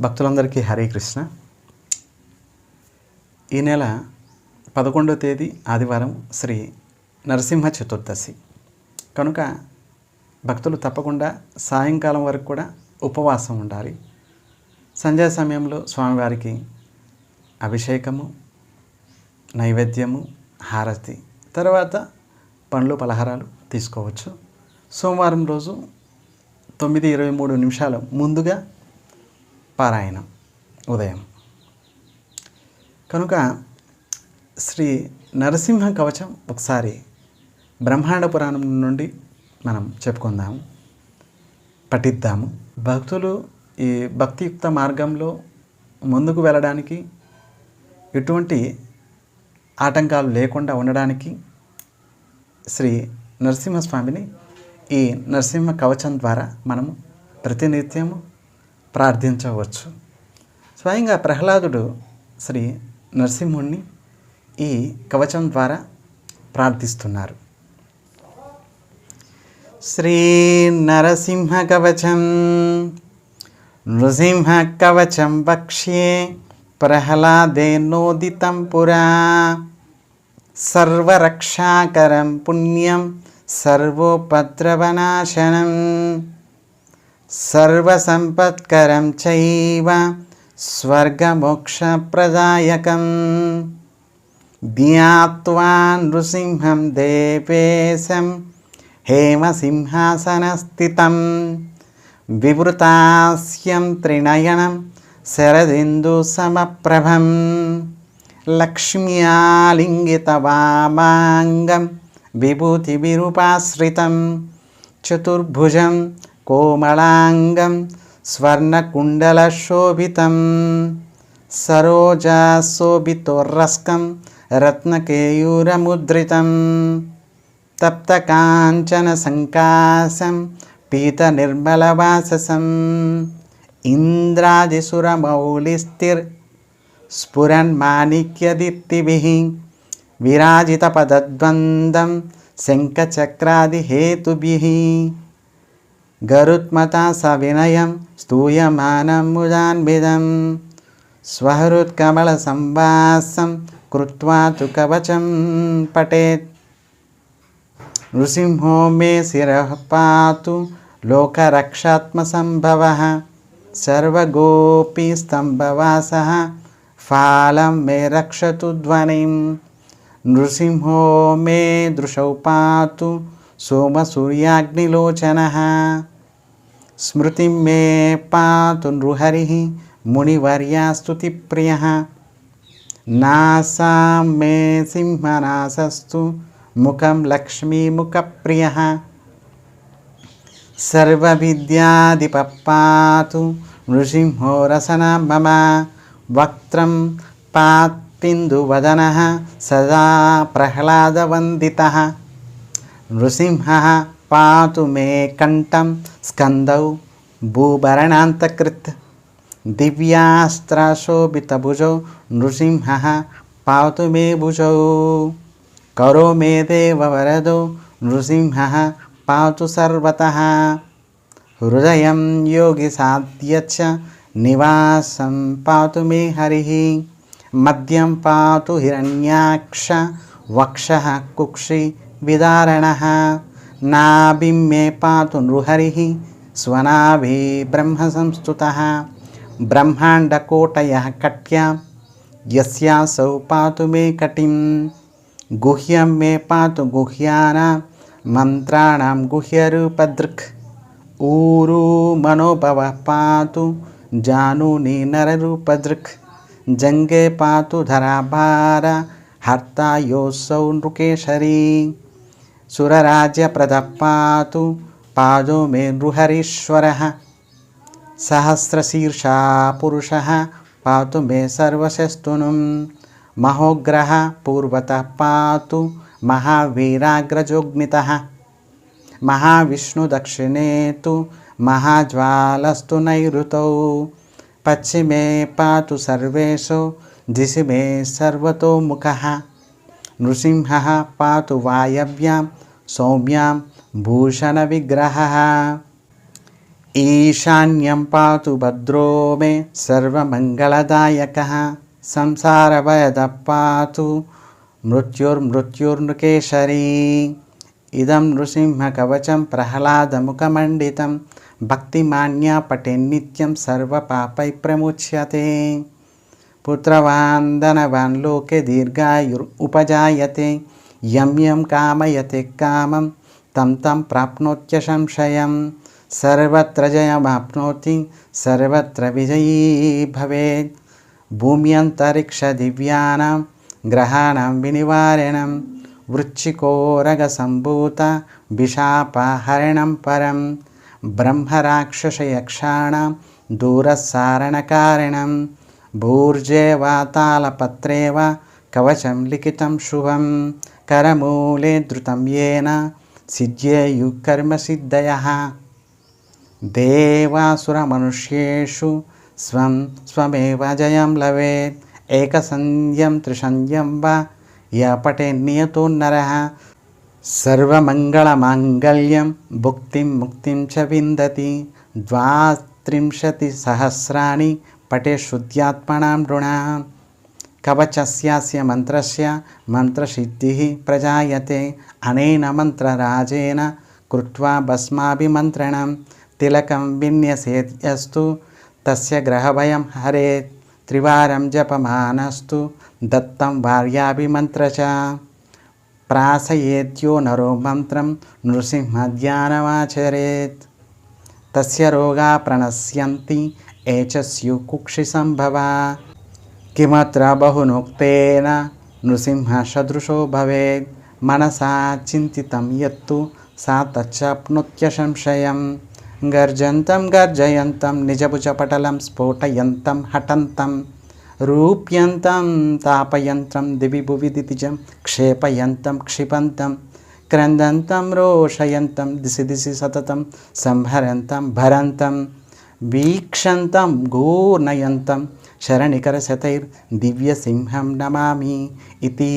భక్తులందరికీ హరే కృష్ణ. ఈ నెల పదకొండవ తేదీ ఆదివారం శ్రీ నరసింహ చతుర్దశి. కనుక భక్తులు తప్పకుండా సాయంకాలం వరకు కూడా ఉపవాసం ఉండాలి. సంధ్యా సమయంలో స్వామివారికి అభిషేకము నైవేద్యము హారతి తర్వాత పండ్లు పలహారాలు తీసుకోవచ్చు. సోమవారం రోజు తొమ్మిది ఇరవై మూడు నిమిషాలు ముందుగా పారాయణం ఉదయం. కనుక శ్రీ నరసింహ కవచం ఒకసారి బ్రహ్మాండ పురాణం నుండి మనం చెప్పుకుందాము పఠిద్దాము. భక్తులు ఈ భక్తియుక్త మార్గంలో ముందుకు వెళ్ళడానికి ఎటువంటి ఆటంకాలు లేకుండా ఉండడానికి శ్రీ నరసింహస్వామిని ఈ నరసింహ కవచం ద్వారా మనము ప్రతినిత్యము ప్రార్థించవచ్చు. స్వయంగా ప్రహ్లాదుడు శ్రీ నరసింహుణ్ణి ఈ కవచం ద్వారా ప్రార్థిస్తున్నారు. శ్రీ నరసింహ కవచం నృసింహ కవచం వక్ష్యే ప్రహ్లాదేనోదితం పురా. సర్వరక్షాకరం పుణ్యం సర్వోపద్రవనాశనం. సర్వసంపత్కరం చైవ స్వర్గమోక్షప్రదాయకం జ్ఞావా నృసింహం దేవేశం హేమసింహాసనస్థితం వివృతాస్యం త్రినయనం శరదిందు శరదిందుసమప్రభం లక్ష్మ్యాలింగితవామాంగం విభూతివిరూపాశ్రితం చతుర్భుజం కోమళాంగం స్వర్ణకుండలశోభితం సరోజాశోభితోర్రస్కం రత్నకేయూరముద్రితం తప్తకాంచన తప్తకాంచనసంకాశం పీతనిర్మలవాససం ఇంద్రాదిసురమౌలిస్థిర్ స్ఫురన్మాణిక్యదీప్తిభిः విరాజితపదద్వందం శంఖచక్రాదిహేతుభిः. గరుత్మతా సవినయం స్తూయమానం ముదాన్విదం స్వహృత్కమలసంవాసం కృత్వా తు కవచం పఠేత్ నృసింహో మే శిరః పాతు లోకరక్షాత్మసంభవ సర్వగోపీ స్తంభవాస ఫాలం మే రక్షతు ధ్వనిం నృసింహో మే దృశౌ పాతు సోమసూర్యాగ్నిలోచనः. స్మృతి మే పాతు నృహరి మునివర్యాస్తుతి ప్రియ నాసా మే సింహనాసస్తు ముఖం లక్ష్మీముఖప్రియः. సర్వవిద్యాదిపప్పాతు నృసింహో రసనా మమ వక్త్రం పాత్పిందువదన సదా ప్రహ్లాదవందిత. నృసింహ పాతు మే కంఠం స్కందౌ భూభరణాంతకృత్. దివ్యాస్త్రశోభితభుజౌ నృసింహ పాతు మే భుజౌ. కరో మే దేవవరదో నృసింహ పాతు సర్వత. హృదయం యోగి సాధ్యచ్చ నివాసం పాతు మే హరి. మద్యం పాతు హిరణ్యాక్ష వక్ష కుక్షి విదారణ నాభిం మే పాతు నృహరిः స్వనాభి బ్రహ్మసంస్థుతः బ్రహ్మాండకోటయः కట్యాं యస్యాసౌ పాతు మే కటిం గుహ్యం మే పాతు గుహ్యానా మంత్రాణం గుహ్యరూపదృక్ ఊరు మనోభవ పాతు జానూని నరరూపదృక్ జంగే పాతు ధరాభార హర్తాయోసౌ నృకేశరీ సురరాజ్యప్రదపాతు పాదో మే నృహరీశ్వర సహస్రశీర్షా పురుష పాతు మే సర్వశస్తును మహోగ్రహ పూర్వత పాతు మహావీరాగ్రజోగ్నితः మహావిష్ణుదక్షిణే తు మహాజ్వాలస్తు నైరుతౌ పశ్చిమే పాతు సర్వేషు దిశి మే సర్వతోముఖः నృసింహ పాతు వాయవ్యాం సౌమ్యాం భూషణ విగ్రహ ఈశాన్యం పాతు భద్రో మే సర్వమంగళదాయక. సంసారవయద పాతు మృత్యుర్మృత్యుర్నృకేశరీ. ఇదం నృసింహకవచం ప్రహ్లాదముఖమండితం. భక్తిమాన్యా పటేన్నిత్యం సర్వపాపై ప్రముచ్యతే. పుత్రవాన్ లోకే దీర్ఘాయుర్ ఉపజాయతే. యం యం కామయతి కామం తం తం ప్రాప్నోత్య సంశయం సర్వత్ర జయమాప్నోతి సర్వత్ర విజయీ భవేత్ భూమ్యంతరిక్ష దివ్యానాం గ్రహాణం వినివారణం వృచ్చికోరగ సంభూత విషాపహరణం పరం బ్రహ్మరాక్షసయక్షాణం దూరసారణకారణం భూర్జే భూర్జేవాతాళపత్రేవ కవచం లిఖితం శుభం కరమూలే ధృతం ఏన సిద్ధ్యేయు కర్మసిద్ధయ దేవాసురమనుష్యేషు స్వం స్వమేవ జయం లవేత్ ఏకసంధ్యం త్రిసంధ్యం వా యపటే నర సర్వమంగళమాంగళ్యం భుక్తిం ముక్తిం చ విందతి ద్వాత్రింశతి ద్వాత్రింశతిసహస్రాణి పటే శుద్ధ్యాత్మనాం నృణాం కవచస్యాస్య మంత్రస్య మంత్రసిద్ధి ప్రజాయతే అనేన మంత్రరాజేన కృత్వా భస్మాభిమంత్రణం తిలకం విన్యసేత్యస్తు తస్య గ్రహభయం హరే త్రివారం జపమానస్తు దత్తం భార్యాభిమంత్ర చ ప్రాసయేత్యో నరో మంత్రం నృసింహధ్యానమాచరేత్ తస్య రోగా ప్రణశ్యంతి ఏచస్యు కుక్షి సంభవా కిమత్ర బహునోక్తేన నృసింహసదృశో భవేత్ మనసా చింతితం ఎత్తు సా తచ్చాప్నోత్య సంశయం గర్జంతం గర్జయంతం నిజభుజపటలం స్ఫోటయంతం హటంతం రూప్యంతం తాపయంత్రం దివి భువి దితిజం క్షేపయంతం క్షిపంతం క్రందంతం రోషయంతం దిశి దిశి సతతం సంహరంతం భరంతం వీక్షంతం గూర్ణయంతం శరణికరశతైర్ దివ్యసింహం నమామి ఇది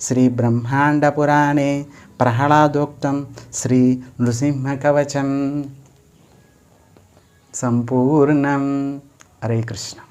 శ్రీ బ్రహ్మాండ పురాణే ప్రహ్లాదోక్తం శ్రీ నృసింహకవచం సంపూర్ణం హరే కృష్ణ